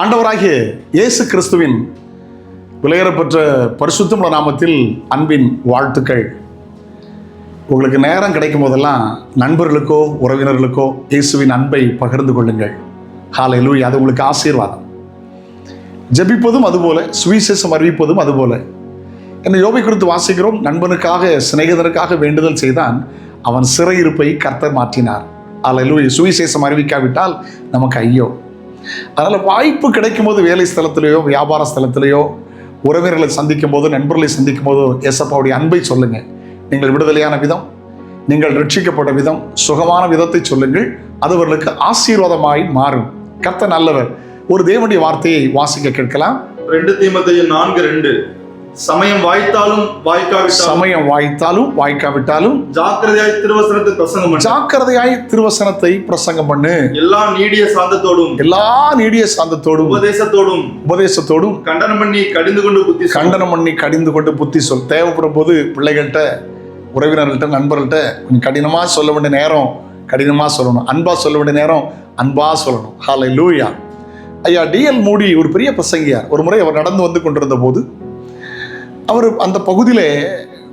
ஆண்டவராகிய இயேசு கிறிஸ்துவின் விலையேறப்பெற்ற பரிசுத்தமுள்ள நாமத்தில் அன்பின் வாழ்த்துக்கள். உங்களுக்கு நேரம் கிடைக்கும் போதெல்லாம் நண்பர்களுக்கோ உறவினர்களுக்கோ இயேசுவின் அன்பை பகிர்ந்து கொள்ளுங்கள். ஹalleluya அது உங்களுக்கு ஆசீர்வாதம். ஜெபிப்பதும் அதுபோல சுவிசேஷம் அறிவிப்பதும் அதுபோல. என்ன யோபை குறித்து வாசிக்கிறோம். நண்பனுக்காக சிநேகிதனுக்காக வேண்டுதல் செய்தான் அவன் சிறையிருப்பை கர்த்தர் மாற்றினார். அல்ல சுவிசேஷம் அறிவிக்காவிட்டால் நமக்கு ஐயோ. அதனால் வாய்ப்பு கிடைக்கும் போது வேலை ஸ்தலத்திலேயோ வியாபார ஸ்தலத்திலேயோ உறவினர்களை சந்திக்கும் போது நண்பர்களை சந்திக்கும் போது எசப்பாவுடைய அன்பை சொல்லுங்கள் நீங்கள் விடுதலையான விதம் நீங்கள் ரட்சிக்கப்பட்ட விதம் சுகமான விதத்தை சொல்லுங்கள். அது அவர்களுக்கு ஆசீர்வாதமாய் மாறும். கத்த நல்லவர். ஒரு தேவனுடைய வார்த்தையை வாசிக்க கேட்கலாம். ரெண்டு தீமத்தையும் நான்கு ரெண்டு. சமயம் வாய்த்தாலும் வாய்க்காவிட்டாலும் சமயம் வாய்த்தாலும் வாய்க்காவிட்டாலும் ஜாக்கிரதையாய் திருவசனத்தை பிரசங்கம் ஜாக்கிரதையாய் திருவசனத்தை பிரசங்கம் பண்ணு. எல்லா நீடிய சாந்தத்தோடும் எல்லா நீடிய சாந்தத்தோடும் உபதேசத்தோடும் உபதேசத்தோடும் கண்டனம் பண்ணி கடிந்து கொண்டு புத்தி. கண்டனம் பண்ணி கடிந்து கொண்டு புத்தி சொல். தேவைப்படும் போது பிள்ளைகள்கிட்ட உறவினர்கள்ட்ட நண்பர்கள்ட்ட கொஞ்சம் கடினமாக சொல்ல வேண்டிய நேரம் கடினமாக சொல்லணும். அன்பா சொல்ல வேண்டிய நேரம் அன்பா சொல்லணும். ஹாலை லூயா ஐயா டிஎல் மூடி ஒரு பெரிய பிரசங்கியார். ஒரு முறை அவர் நடந்து வந்து கொண்டிருந்த போது அவர் அந்த பகுதியிலே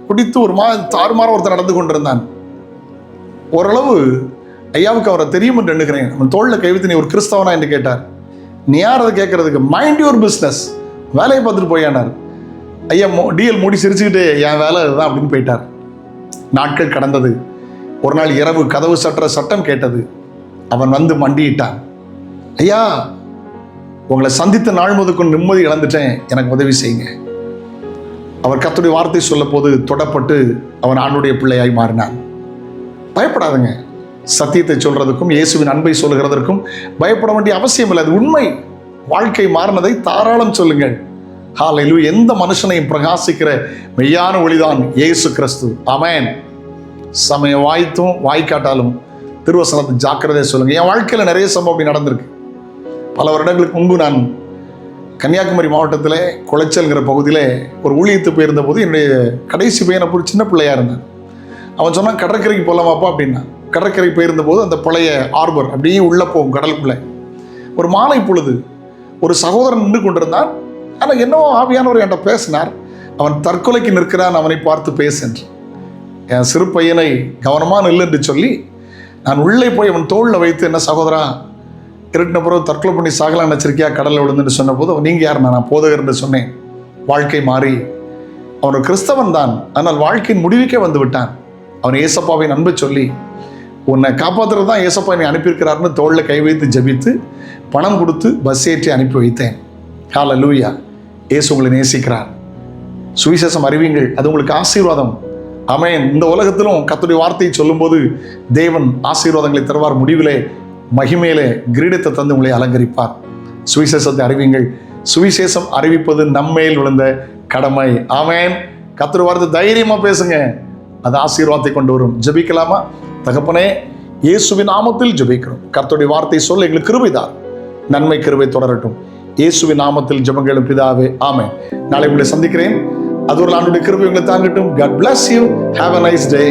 குடித்து ஒரு மா தாறுமாற ஒருத்தர் நடந்து கொண்டிருந்தான். ஓரளவு ஐயாவுக்கு அவரை தெரியும் என்று எண்ணுகிறேன். அவன் தோளில் கைவித்து நீ ஒரு கிறிஸ்தவனா? என்று கேட்டார். நீ யார்? அதை கேட்கறதுக்கு மைண்ட் யுவர் பிஸ்னஸ் வேலையை பார்த்துட்டு போயானார் ஐயா மோ டிஎல் மூடி சிரிச்சுக்கிட்டு என் வேலை இதுதான் அப்படின்னு போயிட்டார். நாட்கள் கடந்தது. ஒரு நாள் இரவு கதவு சற்ற சட்டம் கேட்டது. அவன் வந்து மண்டியிட்டான். ஐயா உங்களை சந்தித்த நாள் முதற்கொண்டு நிம்மதி இழந்துட்டேன். எனக்கு உதவி செய்யுங்க. அவர் கத்துடைய வார்த்தை சொல்ல போது தொடப்பட்டு அவன் ஆண்டுடைய பிள்ளையாய் மாறினான். பயப்படாதுங்க. சத்தியத்தை சொல்றதுக்கும் இயேசுவின் அன்பை சொல்லுகிறதற்கும் பயப்பட வேண்டிய அவசியம் இல்லை. அது உண்மை. வாழ்க்கை மாறினதை தாராளம் சொல்லுங்கள். ஹாலையிலு எந்த மனுஷனையும் பிரகாசிக்கிற மெய்யான ஒளிதான் இயேசு கிறிஸ்து. அமேன் சமயம் வாய்த்தும் வாய்க்காட்டாலும் திருவசனத்தை ஜாக்கிரதையாக சொல்லுங்க. என் வாழ்க்கையில் நிறைய சம்பவம் அப்படி நடந்திருக்கு. பல வருடங்களுக்கு முன்பு நான் கன்னியாகுமரி மாவட்டத்தில் குளைச்சல்ங்கிற பகுதியில் ஒரு ஊழியத்து போயிருந்த போது என்னுடைய கடைசி பையனை ஒரு சின்ன பிள்ளையாக இருந்தேன். அவன் சொன்னான் கடற்கரைக்கு போகலாமாப்பா அப்படின்னா. கடற்கரை போயிருந்த போது அந்த பழைய ஆர்பர் அப்படியே உள்ளே போகும் கடலுக்குள்ளே. ஒரு மாலை பொழுது ஒரு சகோதரன் நின்று கொண்டிருந்தான். ஆனால் என்னவோ ஆவியானவர் என்கிட்ட பேசினார். அவன் தற்கொலைக்கு நிற்கிறான் அவனை பார்த்து பேசென்று என் சிறு பையனை கவனமாக நில்லு என்று சொல்லி நான் உள்ளே போய் அவன் தோளில் வைத்து என்ன சகோதரா திருட்டின பிறகு தற்கொலை பண்ணி சாகலாம் நினச்சிருக்கியா கடலில் விழுந்துன்னு சொன்னபோது அவன் நீங்கள் யார் நான் போதகர் என்று சொன்னேன். வாழ்க்கை மாறி. அவன் கிறிஸ்தவன் தான். ஆனால் வாழ்க்கையின் முடிவுக்கே வந்து விட்டான். அவன் ஏசப்பாவை அன்பை சொல்லி உன்னை காப்பாற்றுறது தான் ஏசப்பா என்னை அனுப்பியிருக்கிறாருன்னு தோளில் கை வைத்து ஜபித்து பணம் கொடுத்து பஸ் ஏற்றி அனுப்பி வைத்தேன். ஹால லூயா ஏசு உங்களை நேசிக்கிறார். சுவிசேஷம் அறிவிங்கள். அது உங்களுக்கு ஆசீர்வாதம். அமேன் இந்த உலகத்திலும் கத்துடைய வார்த்தையை சொல்லும்போது தேவன் ஆசீர்வாதங்களை தருவார் முடிவிலே. மகிமையிலே கிரீடத்தை தந்து உங்களை அலங்கரிப்பார். சுவிசேஷத்தை அறிவிங்கள். சுவிசேஷம் அறிவிப்பது நம்மையில் விழுந்த கடமை. ஆமேன். கத்திர வார்த்தை தைரியமாக பேசுங்க. அது ஆசீர்வாதத்தை கொண்டு வரும். ஜெபிக்கலாமா? தகப்பனே இயேசுவின் நாமத்தில் ஜபிக்கிறோம். கர்த்தருடைய வார்த்தை சொல்ல எங்களுக்கு கிருபைதார் நன்மை கிருபை தொடரட்டும். இயேசுவின் நாமத்தில் ஜபங்களும் பிதாவே ஆமே நாளை உங்களை சந்திக்கிறேன். அது ஒரு ஆண்டுடைய கிருபை உங்களை தாங்கட்டும். God bless you have a nice day